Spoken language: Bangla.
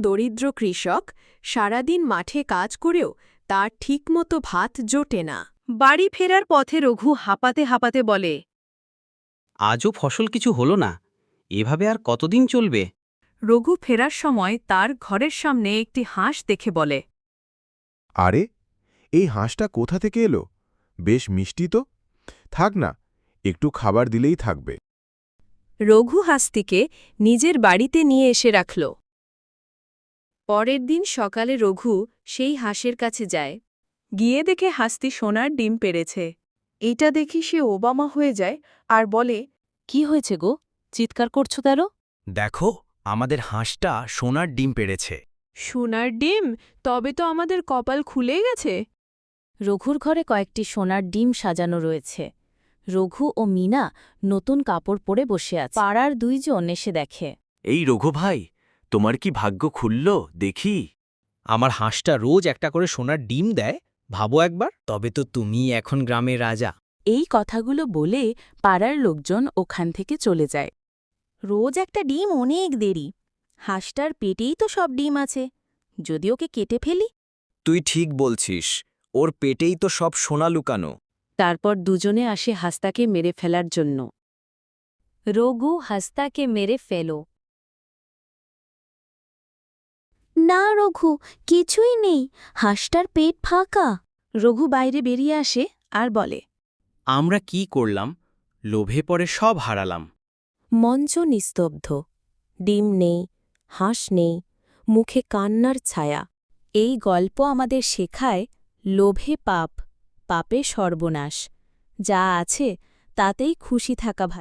দরিদ্র কৃষক সারাদিন মাঠে কাজ করেও তার ঠিকমতো ভাত জোটে না। বাড়ি ফেরার পথে রঘু হাঁপাতে হাঁপাতে বলে আজও ফসল কিছু হলো না। এভাবে আর কতদিন চলবে? রঘু ফেরার সময় তার ঘরের সামনে একটি হাঁস দেখে বলে আরে এই হাঁসটা কোথা থেকে এলো? বেশ মিষ্টি তো। থাক না একটু খাবার দিলেই থাকবে। রঘু হাঁসটিকে নিজের বাড়িতে নিয়ে এসে রাখল। পরের দিন সকালে রঘু সেই হাঁসের কাছে যায়। গিয়ে দেখে হাসতি সোনার ডিম পেরেছে এটা দেখি সে ওবামা হয়ে যায় আর বলে কি হয়েছে গো? চিৎকার করছ কেন? দেখো আমাদের হাঁসটা সোনার ডিম পেরেছে সোনার ডিম? তবে তো আমাদের কপাল খুলে গেছে। রঘুর ঘরে কয়েকটি সোনার ডিম সাজানো রয়েছে। রঘু ও মিনা নতুন কাপড় পরে বসে আছে। পাড়ার দুইজন এসে দেখে। এই রঘু ভাই তোমার কি ভাগ্য খুলল? দেখি। আমার হাঁসটা রোজ একটা করে সোনার ডিম দেয় ভাবো একবার। তবে তো তুমি এখন গ্রামের রাজা। এই কথাগুলো বলে পাড়ার লোকজন ওখান থেকে চলে যায়। রোজ একটা ডিম অনেক দেরি। হাঁসটার পেটেই তো সব ডিম আছে। যদি ওকে কেটে ফেলি? তুই ঠিক বলছিস। ওর পেটেই তো সব সোনা লুকানো। তারপর দুজনে আসে হাস্তাকে মেরে ফেলার জন্য। রঘু হাস্তাকে মেরে ফেলো। না রঘু কিছুই নেই। হাঁসটার পেট ফাঁকা। রঘু বাইরে বেরিয়ে আসে আর বলে আমরা কি করলাম? লোভে পরে সব হারালাম। মঞ্চ নিস্তব্ধ। ডিম নেই হাঁস নেই মুখে কান্নার ছায়া। এই গল্প আমাদের শেখায় লোভে পাপ পাপে সর্বনাশ। যা আছে তাতেই খুশি থাকা ভালো।